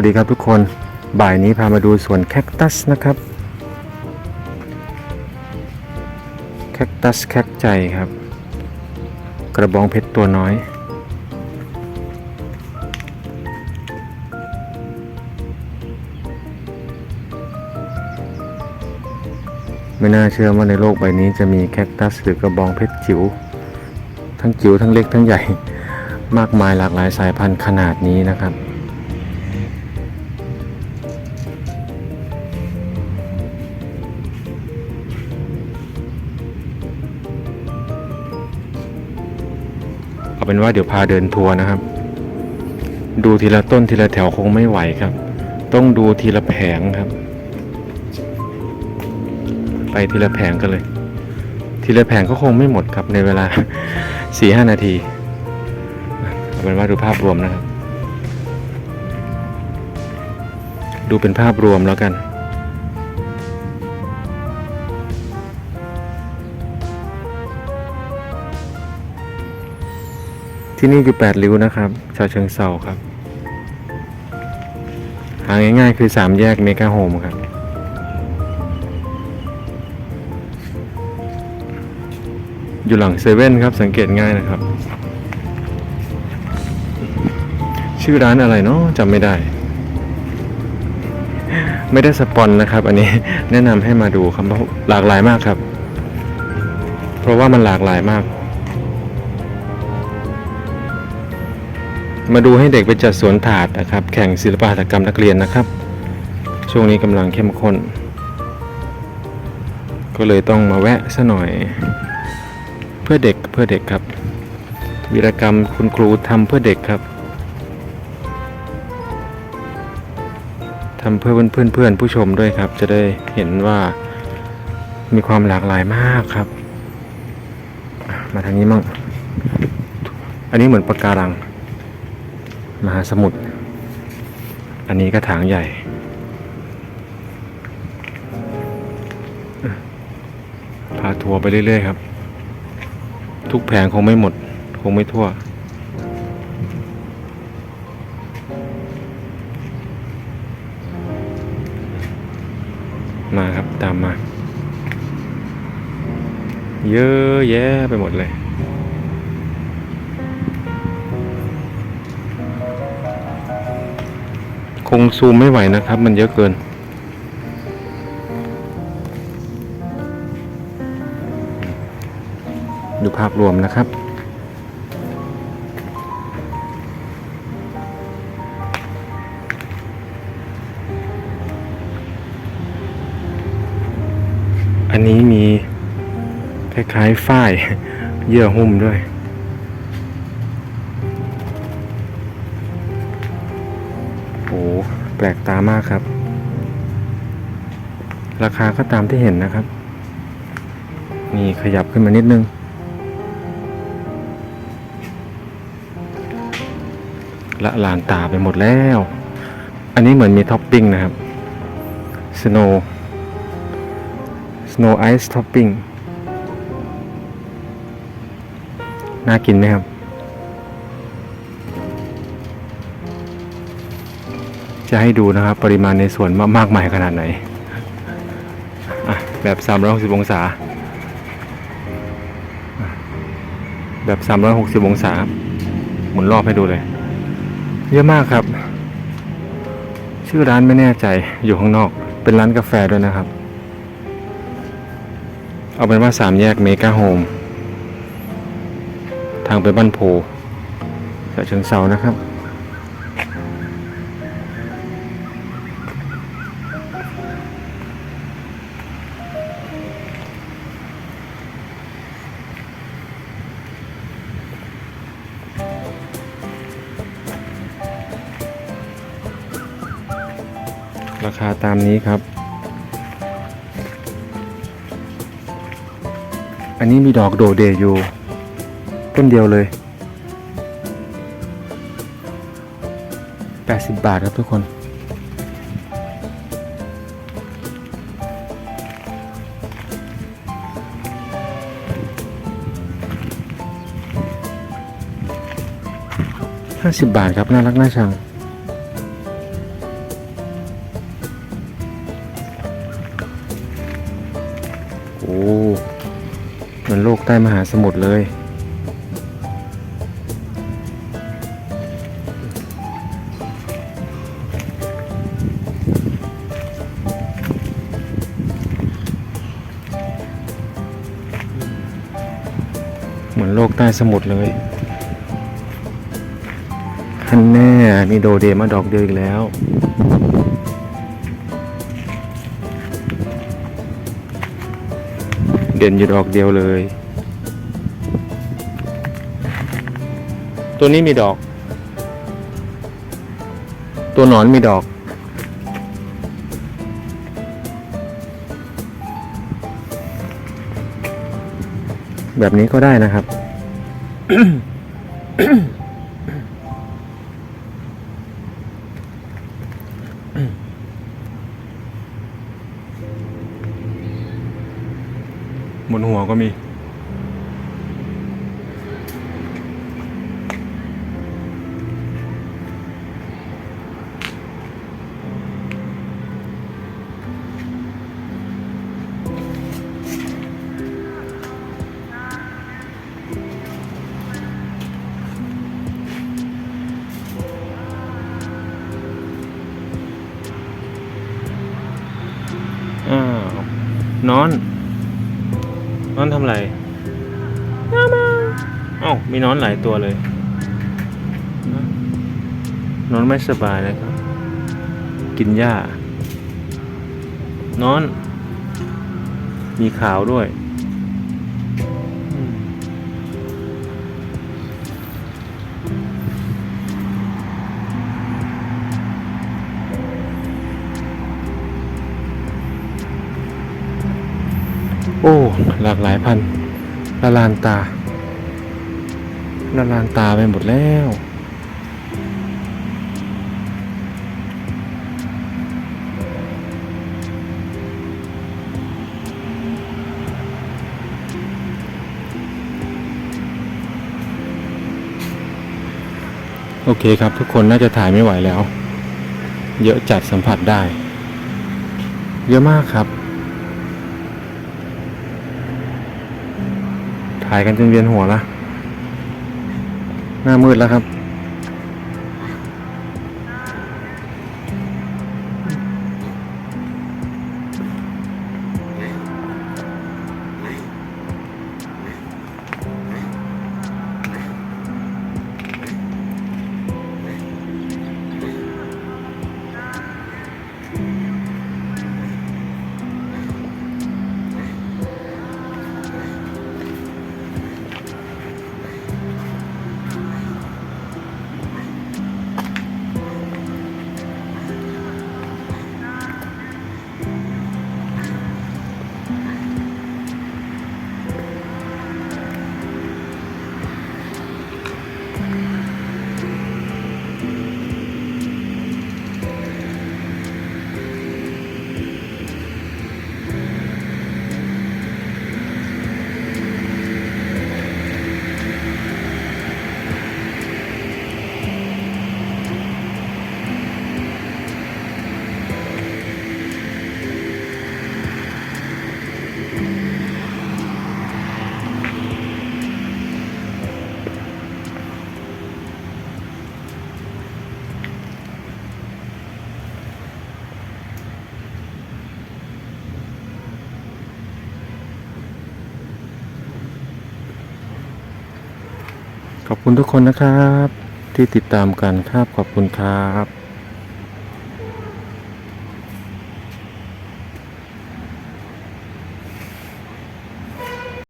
วัสดีครับทุกคนบ่ายนี้พามาดูสวนแคคตัสนะครับ แคคตัสแคคใจครับ กระบองเพชรตัวน้อย ไม่น่าเชื่อว่าในโลกใบนี้จะมีแคคตัสหรือกระบองเพชรจิ๋วทั้งจิ๋วทั้งเล็กทั้งใหญ่ มากมายหลากหลายสายพันธุ์ขนาดนี้นะครับ เอาเป็นว่าเดี๋ยวพาเดินทัวร์นะครับ ดูทีละต้นทีละแถวคงไม่ไหวครับ ต้องดูทีละแผงครับ ไปทีละแผงกันเลย ทีละแผงก็คงไม่หมดครับในเวลาสี่ห้านาทีเอาเป็นว่าดูภาพรวมนะครับ ดูเป็นภาพรวมแล้วกัน ที่นี่คือแปดริ้วนะครับชาวเชิงเซาครับ หาง่ายๆคือสามแยกเมกาโฮมครับ อยู่หลังเซเว่นครับสังเกตง่ายนะครับ ชื่อร้านอะไรเนาะจำไม่ได้ ไม่ได้สปอนนะครับ อันนี้แนะนำให้มาดูครับเพราะหลากหลายมากครับ เพราะว่ามันหลากหลายมาก มาดูให้เด็กไปจัดสวนถาดนะครับ แข่งศิลปหัตถกรรมนักเรียนนะครับ ช่วงนี้กำลังเข้มข้น ก็เลยต้องมาแวะซะหน่อย เพื่อเด็กเพื่อเด็กครับ วีรกรรมคุณครูทำเพื่อเด็กครับทำเพื่อเพื่อนเพื่อนผู้ชมด้วยครับ จะได้เห็นว่ามีความหลากหลายมากครับ มาทางนี้มั่งอันนี้เหมือนปะการัง มหาสมุทร อันนี้ก็ถางใหญ่ พาทัวร์ไปเรื่อยๆครับ ทุกแผงคงไม่หมด คงไม่ทั่ว มาครับตามมา เยอะแยะไปหมดเลย คงซูมไม่ไหวนะครับ มันเยอะเกิน ดูภาพรวมนะครับอันนี้มีคล้ายๆฝ้ายเยื่อหุ้มด้วย แปลกตามากครับ ราคาก็ตามที่เห็นนะครับ นี่ขยับขึ้นมานิดนึง ละลานตาไปหมดแล้ว อันนี้เหมือนมีท็อปปิ้งนะครับ snow snow ice topping น่ากินไหมครับ จะให้ดูนะครับ ปริมาณในส่วนมากมายขนาดไหน แบบ 360 องศาอะแบบ 360 องศา หมุนรอบให้ดูเลย เยอะมากครับ ชื่อร้านไม่แน่ใจอยู่ข้างนอก เป็นร้านกาแฟด้วยนะครับ เอาเป็นว่าสามแยกเมกาโฮม ทางไปบ้านโพฉะเชิงเซานะครับ ราคาตามนี้ครับ อันนี้มีดอกโดเดอยู่ ต้นเดียวเลย 80 บาทครับทุกคน50 บาทครับ น่ารักน่าชัง ลกใต้มหาสมุทรเลย เหมือนโลกใต้สมุทรเลยฮันแน่มีโดเดมาดอกเดียวอีกแล้วเด่นอยู่ดอกเดียวเลย ตัวนี้มีดอก ตัวหนอนมีดอก แบบนี้ก็ได้นะครับ บนหัวก็มี นอน นอนทำไรมามาเอ้ามีนอนหลายตัวเลยนะนอนไม่สบายเลยครับ กินหญ้านอน มีขาวด้วย หลากหลายพันธุ์ละลานตาละลานตาไปหมดแล้วโอเคครับทุกคนน่าจะถ่ายไม่ไหวแล้ว เยอะจัดสัมผัสได้ เยอะมากครับ ถ่ายกันจนเวียนหัวละหน้ามืดแล้วครับ ขอบคุณทุกคนนะครับ ที่ติดตามกันครับขอบคุณครับ